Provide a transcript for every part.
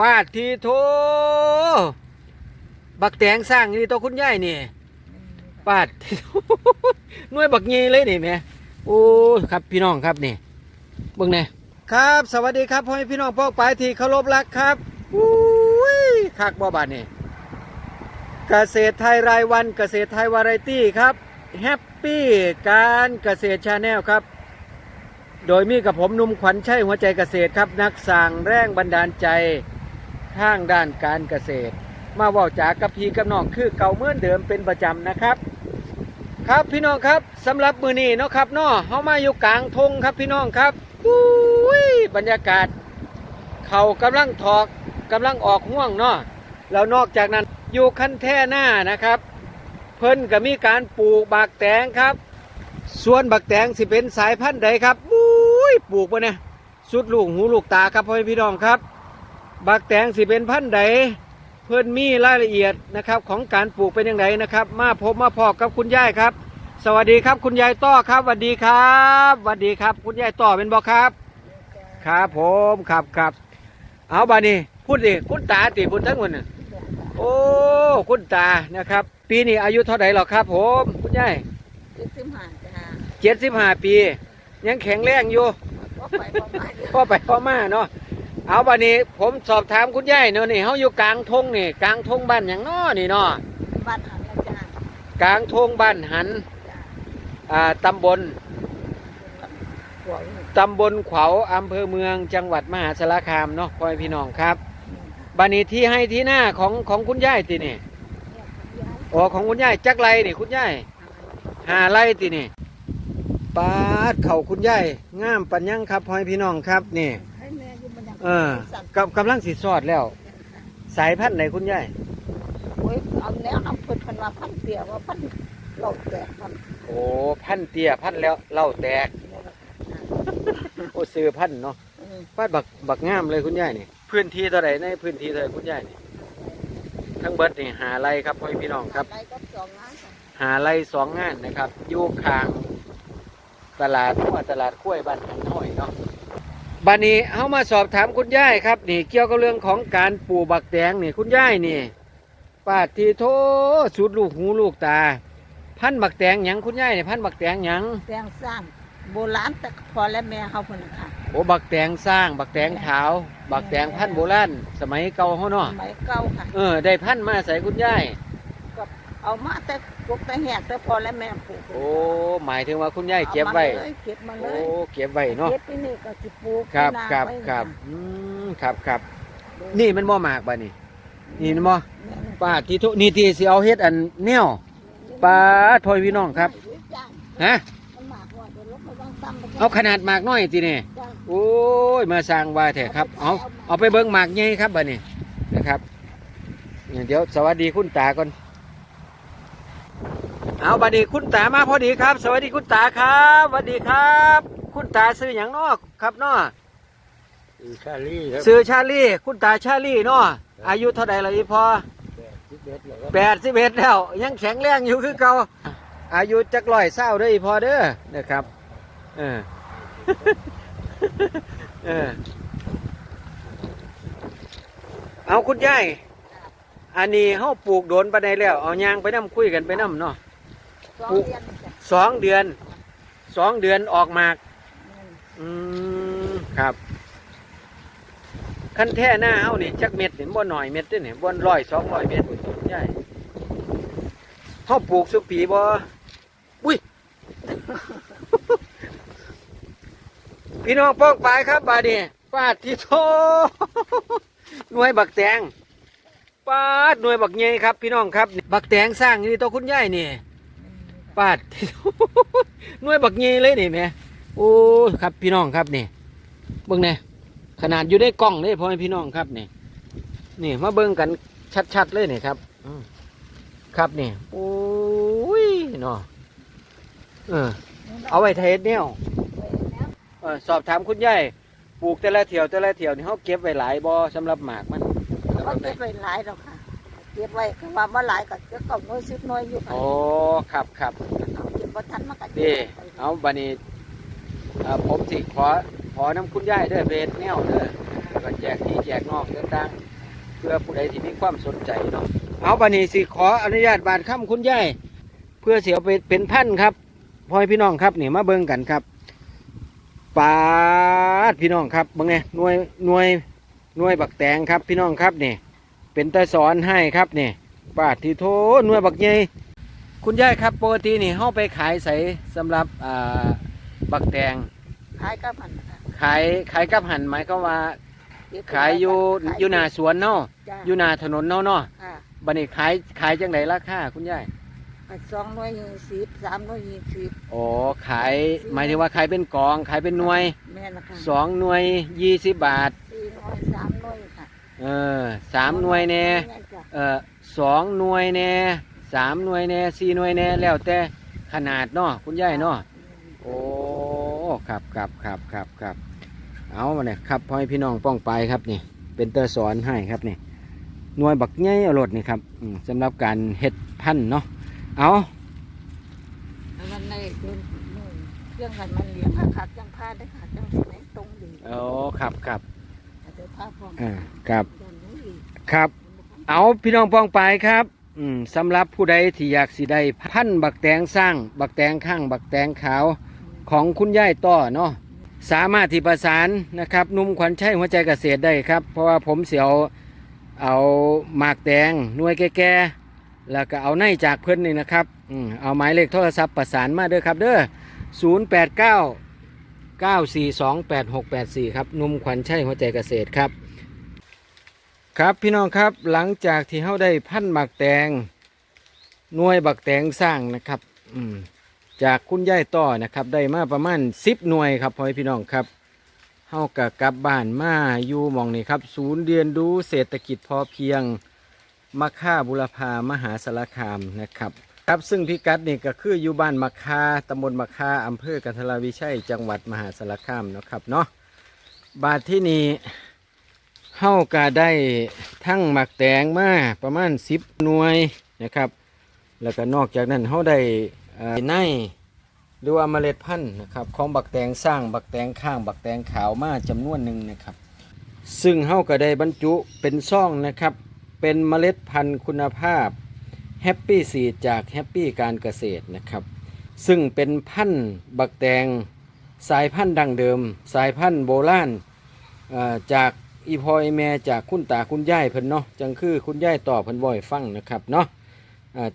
ปาดทีโท บักแตงสร้างนี่ตัวคุณยายนี่ ปาดทีโถหน่วยบักงีเลยนี่แหม่โอ้ยครับพี่น้องครับนี่เบิ่งแหน่ครับ สวัสดีครับพ่อแม่พี่น้องพ่อปลายที่เคารพรักครับอุ้ยคักบ่บาดนี่เกษตรไทยรายวันเกษตรไทยวาไรตี้ครับแฮปปี้การเกษตรชาแนลครับ โดยมีกับผมหนุ่มขวัญชัยหัวใจเกษตรครับ นักสั่งแรงบันดาลใจ ทางด้านการเกษตร มาว่าจากกับพีกับน้องคือเก่าเมื่อเดิมเป็นประจำนะครับ ครับพี่น้องครับสำหรับมือนี้เนาะครับเนาะเฮามาอยู่กลางทงครับพี่น้องครับอุ้ยบรรยากาศ เขากำลังถอกกำลังออกห่วงเนาะแล้วนอกจากนั้นอยู่คันแท่หน้านะครับ เพิ่นก็มีการปลูกบากแตงครับ ส่วนบักแตงสิเป็นสายพันธุ์ใดครับอุ้ยปลูกไปเนี่ยสุดลูกหูลูกตาครับพ่อแม่พี่น้องครับ บักแตงสิเป็นพันธุ์ใดเพิ่นมีรายละเอียดนะครับของการปลูกเป็นอย่างไรนะครับ มาพบมาพอกับคุณยายครับ สวัสดีครับคุณยายต้อครับสวัสดีครับสวัสดีครับ คุณยายต้อเป็นบอกครับ ครับผมครับครับเอาบานี้พูดดิคุณตาติพูดทั้งหมดน่ะโอ้คุณตานะครับ ปีนี้อายุเท่าไหร่หรอครับ ผมคุณยายเจ็ดสิบห้าจ้าเจ็ดสิบห้าปี ยังแข็งแรงอยู่ก็ไปประมาณพ่อไปพ่อมาเนาะ เอาบันนี้ผมสอบถามคุณยายเนาะนี่เขาอยู่กลางทงนี่กลางทงบ้านอย่างน้อนี่เนาะบ้านหันละจ้ากลางทงบ้านหันจ้าอ่าตำบลหัวอยู่ตำบลขวาวอำเภอเมืองจังหวัดมหาสารคามเนาะพ่อแม่พี่น้องครับบันนี้ที่ให้ที่หน้าของของคุณยายตินี่อ๋อของคุณยายจักไรนี่คุณยายหาไรตินี่ปาดเข่าคุณยายงามปัญญังครับพ่อแม่พี่น้องครับนี่ ให้แม่อยู่มันยังเออกับกำลังสีสอดแล้ว สายพันธุ์ไหนคุณยายโอ้ยเอาแนวน้ำเพิ่นเพันว่าพันเตี่ยว่าพันเหล่าแตกพันโอ้พันธุ์เตี้ยพันธุ์แล้วเหล่าแตกโอ้ซื้อพันธุ์เนาะเออปาดบักบักงามเลยคุณยายนี่พื้นที่เท่าไหร่ในพื้นที่เท่าไหร่คุณยายนี่ทั้งเบิดนี่หาไรครับพ่อแม่พี่น้องครับ อะไรก็สองล้านจ้ะหาไรสองงานนะครับอยู่ข้าง ตลาดหัวตลาดกล้วยบ้านหันห้อยเนาะ บันนี้เอามาสอบถามคุณยายครับนี่เกี่ยวกับเรื่องของการปลูกบักแตงนี่คุณยายนี่ปาดทีโทสุดลูกหูลูกตา พันธุ์บักแตงหยังคุณยายนี่พันธุ์บักแตงหยังแตงสร้างโบราณแต่พอและแม่เขาเพิ่นน่ะค่ะโอ้บักแตงสร้าง บักแตงขาว บักแตงพันธุ์โบราณสมัยเก่าเขาเนาะสมัยเก่าค่ะ เออได้พันธุ์มาใส่คุณยายก็ เอามาแต่กกแต่แหกแต่พอและแม่ปลูกโอ้หมายถึงว่าคุณยายเก็บไว้ อามาเลยเก็บมาเลโอ้ยเก็บไว้เนาะเก็บไปนี่ก็สิปลูกครับที่นาครับไว้ครับนะอืมครับครับนี่มันบ่หมากบ่นี่ นี่มันบ่แม่นป้าที่ทุนี่ที่สิเอาเฮ็ดอันแนวป้าทอยพี่น้องครับจ้างฮะมันหมากว่าเดี๋ยวลบไปวางตั้มไปเอาขนาดหมากน้อยตินี่จ้างโอ้ย มาสร้างว่าแท้ครับ เอาเอาไปเบิ่งหมากใหญ่ครับบัดนี้นะครับเนี่ยเดี๋ยวสวัสดีคุณตาก่อน เอาบัดนี้คุณตามาพอดีครับ สวัสดีคุณตาครับสวัสดีครับ คุณตาซื้อหยังเนาะครับเนาะชาลี่ครับซื้อชาลี่ คุณตาชาลี่เนาะอายุเท่าใดแล้วอีพอสิบเอ็ดเหรอครับแปดสิบเอ็ดแล้ว ยังแข็งแรงอยู่คือเก่าอายุจักร้อยเศร้าเด้ออีพอเด้อนะครับเออเออเอาคุณยายอันนี้เฮาปลูกโดนไปได้แล้ว เอายางไปน้ำคุยกันไปน้ำเนาะ สองเดือนจ้ะสองเดือน สองเดือนออกหมาก อืมครับขั้นแท่หน้าเฮานี่จักเม็ดเนี่บ่หน่อยเม็ดเด้อนี่ยบ่ร้อยสองร้อยเม็ดใช่เฮาปลูกสุปีบ่อุ้ย พี่น้องป้องปลายครับ บาดนี้ปาดที่โท หน่วยบักแตงปาดหน่วยบักใหญ่ครับ พี่น้องครับ บักแตงสร้างนี่ตัวคุณยายนี่ ปาด หน่วยบักใหญ่เลยนี่แม่โอ้ครับพี่น้องครับนี่เบิ่งแน่ขนาดอยู่ในกล้องเลยพ่อแม่พี่น้องครับนี่นี่มาเบิ่งกันชัดๆเลยนี่ครับครับนี่โอ้ยเนาะเออ เอาไว้เทสเนี่ยเออสอบถามคุณยายปลูกแต่ละเถียวแต่ละเถียวนี่เขาเก็บไว้หลายบ่สำหรับหมากมันก็เก็บไว้หลายแล้วค่ะ เก็บไว้ก็ว่าบ่หลายก็จะเก่าน้อยสิบน้อยอยู่ค่ะโอ้ครับครับเอาเก็บบ่ทันมันก็นี่เอาบันนี้อ่าผมสิขอขอน้ำคุณยายเด้อเบสแนวเด้อก็แจกที่แจกนอกต่างๆเพื่อผู้ใดที่มีความสนใจเนาะเอาบัดนี้สิขออนุญาตบาดค่ำคุณยายเพื่อเสียไปเป็นพันครับพ่อให้พี่น้องครับนี่มาเบิ่งกันครับปาดพี่น้องครับเบิ่งเนี่ยหน่วยหน่วยหน่วยบักแตงครับพี่น้องครับนี่ เป็นตาสอนให้ครับนี่ปาดที่โทหน่วยบักใหญ่คุณยายครับปกตินี่เฮาไปขายใสสำหรับอ่าบักแตงขายกับมันค่ะขายขายกับหันหมายก็ว่าเก็บไว้ขายอยู่ขอยู่หน้าสวนเนาะจ้ะอยู่หน้าถนนเนาะเนาะค่ะบัดนี้ขายขายจังไดราคาคุณยายสองหน่วยยี่สิบสามหน่วยยี่สิบอ๋อขายหมายถึงว่าขายเป็นกองขายเป็นหน่วยแม่นะคะสองหน่วยยี่สิบบาทสี่หน่วยสามหน่วยค่ะ เออสามหน่วยแน่แม่จ้ะเออสองหน่วยแน่สามหน่วยแน่สี่หน่วยแน่แล้วแต่ขนาดเนาะคุณยายเนาะโอ้ครับครับครับครับครับเอามาเนี่ยครับพ่อให้พี่น้องป้องไปครับนี่ เป็นเตอร์สอนให้ครับนี่หน่วยบักใหญ่เอารถนี่ครับอืมสำหรับการเฮ็ดพันธุ์เนาะเอาแล้วมันในเดินเครื่องกันมันเลี้ยงขาดจังพาได้ขาดจังสิไหนตรงดีโอ้ครับครับเดี๋ยวพาพร้ อ่าครับ ครับ เอาพี่น้องป้องไปครับ อืมสำหรับผู้ใดที่อยากสิได้พันบักแตงสร้าง บักแตงข้าง บักแตงขาวของคุณย่ายต่อเนาะสามารถที่ประสานนะครับนุ่มขวัญชัยหัวใจเกษตรได้ครับ เพราะว่าผมเสียวเอาหมากแตงนวยแก่ๆแล้วก็เอาในจากเพิ่อนนี่นะครับเอาหมายเลขโทรศัพท์ประสานมาเด้อครับเด้อ0 9 9 4 2 8 6 8 4 ครับนุ่มขวัญชัยหัวใจเกษตรครับ ครับพี่น้องครับหลังจากที่เขาได้พันหมากแตงหน่วยบักแตงสร้างนะครับจากคุณย่ายต่อนะครับ ได้มาประมาณสิบหน่วยครับพ่อพี่น้องครับเฮากะกลับบ้านมาอยู่มองนี่ครับ ศูนย์เรียนรู้เศรษฐกิจพอเพียงมะค่าบุรพามหาสารคามนะครับ ครับซึ่งพิกัดนี่ก็คืออยู่บ้านมะคาตำบลมะคาอำเภอกันทรวิชัย จังหวัดมหาสารคามเนาะครับเนาะบาทที่นี่เฮากะได้ทั้งหมักแตงมาประมาณสิบหน่วยนะครับ แล้วก็นอกจากนั้นเฮาได้เอ่อในหรือว่าเมล็ดพันธุ์นะครับของบักแตงสร้างบักแตงข้างบักแตงขาวมาจำนวนหนึ่งนะครับ ซึ่งเฮาก็ได้บรรจุเป็นซ่องนะครับ เป็นเมล็ดพันธุ์คุณภาพ แฮปปี้ซีจากแฮปปี้การเกษตรนะครับ ซึ่งเป็นพันธุ์บักแตงสายพันธุ์ดั้งเดิม สายพันธุ์โบราณจากอีพอยแม่จากคุณตาคุณยายเพิ่นเนาะจังคือคุณยายต่อเพิ่นบ่อยฟังนะครับเนาะ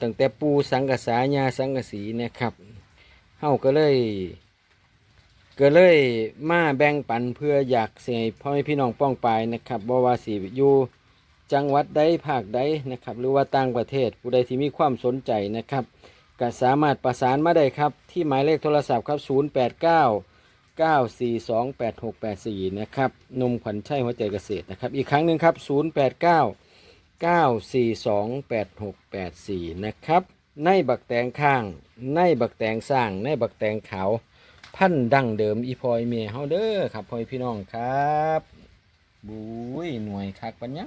ตั้งแต่ปูสังกษายาสังกสีนะครับเฮาก็เลยก็เลยมาแบ่งปันเพื่ออยากเสียพ่อแม่พี่น้องป้องปายนะครับบ่ว่าสิอยู่ จังหวัดใดภาคใดนะครับ หรือว่าต่างประเทศผู้ใดที่มีความสนใจนะครับก็สามารถประสานมาได้ครับ ที่หมายเลขโทรศัพท์ครับ 089 9428684 นะครับนุ่มขวัญชัยหัวใจเกษตรนะครับ อีกครั้งหนึ่งครับ 089 9428684 นะครับ ในบักแตงข้าง ในบักแตงสร้าง ในบักแตงขาว พันดั้งเดิมอีพอยเมียเฮาเด้อครับพ่อพี่น้องครับ บุ้ยหน่วยคักปัญญา